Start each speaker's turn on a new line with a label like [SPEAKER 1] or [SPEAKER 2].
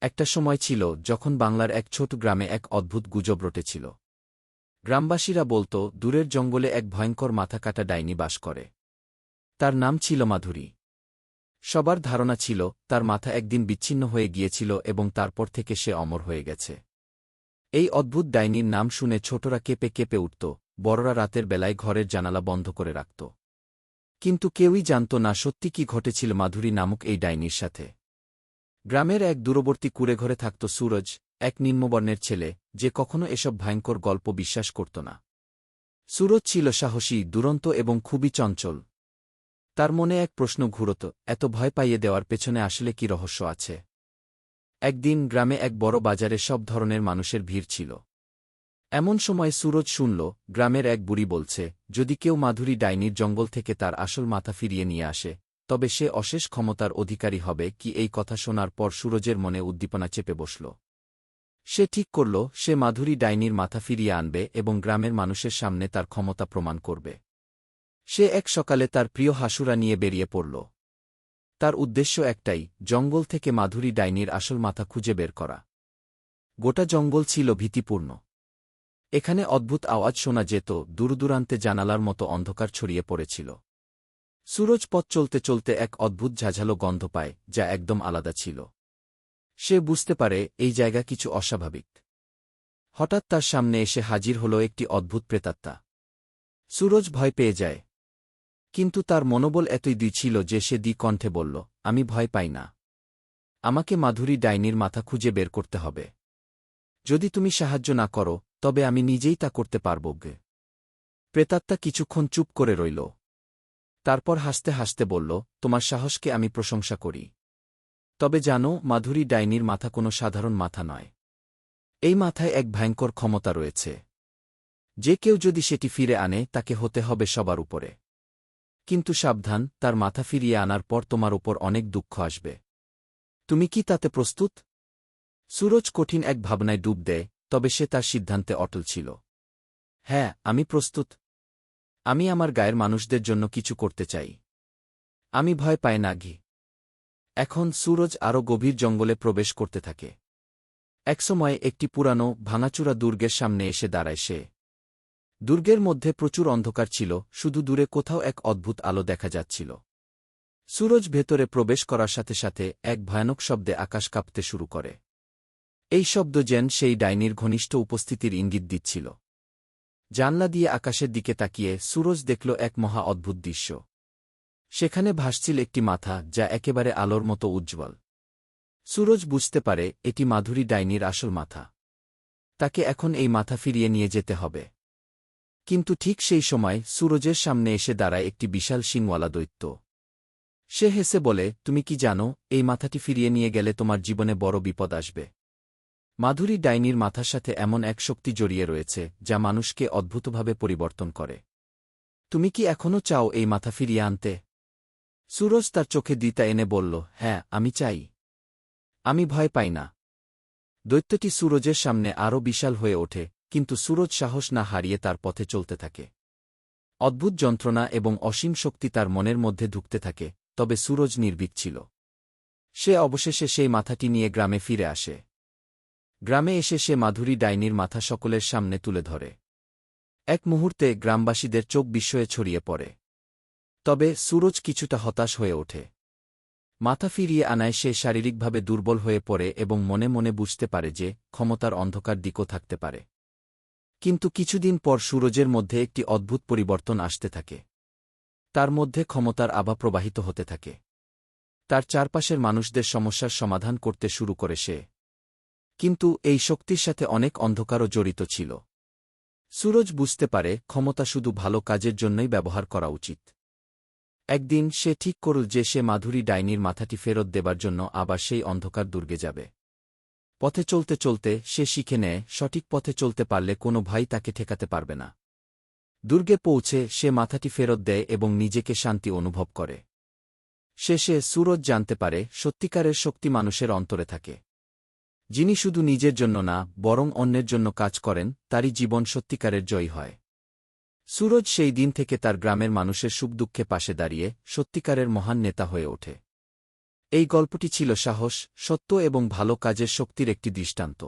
[SPEAKER 1] একটা সময় ছিল যখন বাংলার এক ছোট গ্রামে এক অদ্ভুত গুজব রটেছিল। গ্রামবাসীরা বলত, দূরের জঙ্গলে এক ভয়ঙ্কর মাথা কাটা ডাইনি বাস করে। তার নাম ছিল মাধুরী। সবার ধারণা ছিল, তার মাথা একদিন বিচ্ছিন্ন হয়ে গিয়েছিল এবং তারপর থেকে সে অমর হয়ে গেছে। এই অদ্ভুত ডাইনির নাম শুনে ছোটরা কেঁপে কেঁপে উঠত, বড়রা রাতের বেলায় ঘরের জানালা বন্ধ করে রাখত। কিন্তু কেউই জানত না সত্যি কি ঘটেছিল মাধুরী নামক এই ডাইনির সাথে। গ্রামের এক দূরবর্তী কুড়েঘরে থাকত সুরজ, এক নিম্নবর্ণের ছেলে, যে কখনো এসব ভয়ঙ্কর গল্প বিশ্বাস করত না। সুরজ ছিল সাহসী, দুরন্ত এবং খুবই চঞ্চল। তার মনে এক প্রশ্ন ঘুরত, এত ভয় পাইয়ে দেওয়ার পেছনে আসলে কি রহস্য আছে? একদিন গ্রামে এক বড় বাজারে সব ধরনের মানুষের ভিড় ছিল। এমন সময় সুরজ শুনল, গ্রামের এক বুড়ি বলছে, যদি কেউ মাধুরী ডাইনির জঙ্গল থেকে তার আসল মাথা ফিরিয়ে নিয়ে আসে তবে সে অশেষ ক্ষমতার অধিকারী হবে কি এই কথা শোনার পর সুরজের মনে উদ্দীপনা চেপে বসল। সে ঠিক করল, সে মাধুরী ডাইনির মাথা ফিরিয়ে আনবে এবং গ্রামের মানুষের সামনে তার ক্ষমতা প্রমাণ করবে। সে এক সকালে তার প্রিয় হাসুরা নিয়ে বেরিয়ে পড়ল। তার উদ্দেশ্য একটাই, জঙ্গল থেকে মাধুরী ডাইনির আসল মাথা খুঁজে বের করা। গোটা জঙ্গল ছিল ভীতিপূর্ণ। এখানে অদ্ভুত আওয়াজ শোনা যেত, দূরদূরান্তে জানালার মতো অন্ধকার ছড়িয়ে পড়েছিল। সুরজ পথ চলতে চলতে এক অদ্ভুত ঝাঝালো গন্ধ পায়, যা একদম আলাদা ছিল। সে বুঝতে পারে এই জায়গা কিছু অস্বাভাবিক। হঠাৎ তার সামনে এসে হাজির হল একটি অদ্ভুত প্রেতাত্মা। সুরজ ভয় পেয়ে যায়। কিন্তু তার মনোবল এতই দুই ছিল যে সে দ্বি কণ্ঠে বলল, আমি ভয় পাই না। আমাকে মাধুরী ডাইনির মাথা খুঁজে বের করতে হবে। যদি তুমি সাহায্য না করো, তবে আমি নিজেই তা করতে পারব গে। প্রেতাত্মা কিছুক্ষণ চুপ করে রইল। তারপর হাসতে হাসতে বলল, তোমার সাহসকে আমি প্রশংসা করি। তবে জানো, মাধুরী ডাইনির মাথা কোনো সাধারণ মাথা নয়। এই মাথায় এক ভয়ঙ্কর ক্ষমতা রয়েছে। যে কেউ যদি সেটি ফিরে আনে, তাকে হতে হবে সবার উপরে। কিন্তু সাবধান, তার মাথা ফিরিয়ে আনার পর তোমার উপর অনেক দুঃখ আসবে। তুমি কি তাতে প্রস্তুত? সুরজ কঠিন এক ভাবনায় ডুব দেয়, তবে সে তার সিদ্ধান্তে অটল ছিল। হ্যাঁ আমি প্রস্তুত। আমি আমার গায়ের মানুষদের জন্য কিছু করতে চাই। আমি ভয় পাই না, ঘি। এখন সুরজ আরও গভীর জঙ্গলে প্রবেশ করতে থাকে। একসময় একটি পুরানো, ভাঙাচুরা দুর্গের সামনে এসে দাঁড়ায় সে। দুর্গের মধ্যে প্রচুর অন্ধকার ছিল, শুধু দূরে কোথাও এক অদ্ভুত আলো দেখা যাচ্ছিল। সুরজ ভেতরে প্রবেশ করার সাথে সাথে এক ভয়ানক শব্দে আকাশ কাঁপতে শুরু করে। এই শব্দ যেন সেই ডাইনির ঘনিষ্ঠ উপস্থিতির ইঙ্গিত দিচ্ছিল। জানলা দিয়ে আকাশের দিকে তাকিয়ে সুরজ দেখল এক মহা অদ্ভুত দৃশ্য। সেখানে ভাসছিল একটি মাথা যা একেবারে আলোর মতো উজ্জ্বল। সুরজ বুঝতে পারে এটি মাধুরী ডাইনির আসল মাথা। তাকে এখন এই মাথা ফিরিয়ে নিয়ে যেতে হবে। কিন্তু ঠিক সেই সময় সুরজের সামনে এসে দাঁড়ায় একটি বিশাল শিংওয়ালা দৈত্য। সে হেসে বলে, তুমি কি জানো, এই মাথাটি ফিরিয়ে নিয়ে গেলে তোমার জীবনে বড় বিপদ আসবে। মাধুরী ডাইনির মাথার সাথে এমন এক শক্তি জড়িয়ে রয়েছে, যা মানুষকে অদ্ভুতভাবে পরিবর্তন করে। তুমি কি এখনও চাও এই মাথা ফিরিয়ে আনতে? সুরজ তার চোখে দিতা এনে বলল হ্যাঁ আমি চাই। আমি ভয় পাই না। দৈত্যটি সুরজের সামনে আরও বিশাল হয়ে ওঠে, কিন্তু সুরজ সাহস না হারিয়ে তার পথে চলতে থাকে। অদ্ভুত যন্ত্রণা এবং অসীম শক্তি তার মনের মধ্যে ঢুকতে থাকে, তবে সুরজ নির্ভীক ছিল। সে অবশেষে সেই মাথাটি নিয়ে গ্রামে ফিরে আসে। গ্রামে এসে সে মাধুরী ডাইনির মাথা সকলের সামনে তুলে ধরে। এক মুহূর্তে গ্রামবাসীদের চোখ বিস্ময়ে ছড়িয়ে পড়ে। তবে সুরজ কিছুটা হতাশ হয়ে ওঠে। মাথা ফিরিয়ে আনায় সে শারীরিকভাবে দুর্বল হয়ে পড়ে এবং মনে মনে বুঝতে পারে যে ক্ষমতার অন্ধকার দিকও থাকতে পারে। কিন্তু কিছুদিন পর সুরজের মধ্যে একটি অদ্ভুত পরিবর্তন আসতে থাকে। তার মধ্যে ক্ষমতার আভা প্রবাহিত হতে থাকে। তার চারপাশের মানুষদের সমস্যার সমাধান করতে শুরু করে সে। কিন্তু এই শক্তির সাথে অনেক অন্ধকারও জড়িত ছিল। সুরজ বুঝতে পারে ক্ষমতা শুধু ভালো কাজের জন্যই ব্যবহার করা উচিত। একদিন সে ঠিক করল যে সে মাধুরী ডাইনির মাথাটি ফেরত দেবার জন্য আবার সেই অন্ধকার দুর্গে যাবে। পথে চলতে চলতে সে শিখে নেয়, সঠিক পথে চলতে পারলে কোনো ভাই তাকে ঠেকাতে পারবে না। দুর্গে পৌঁছে সে মাথাটি ফেরত দেয় এবং নিজেকে শান্তি অনুভব করে। শেষে সুরজ জানতে পারে সত্যিকারের শক্তি মানুষের অন্তরে থাকে। যিনি শুধু নিজের জন্য না, বরং অন্যের জন্য কাজ করেন, তারই জীবন সত্যিকারের জয় হয়। সুরজ সেই দিন থেকে তার গ্রামের মানুষের সুখ দুঃখে পাশে দাঁড়িয়ে সত্যিকারের মহান নেতা হয়ে ওঠে। এই গল্পটি ছিল সাহস, সত্য এবং ভালো কাজের শক্তির একটি দৃষ্টান্ত।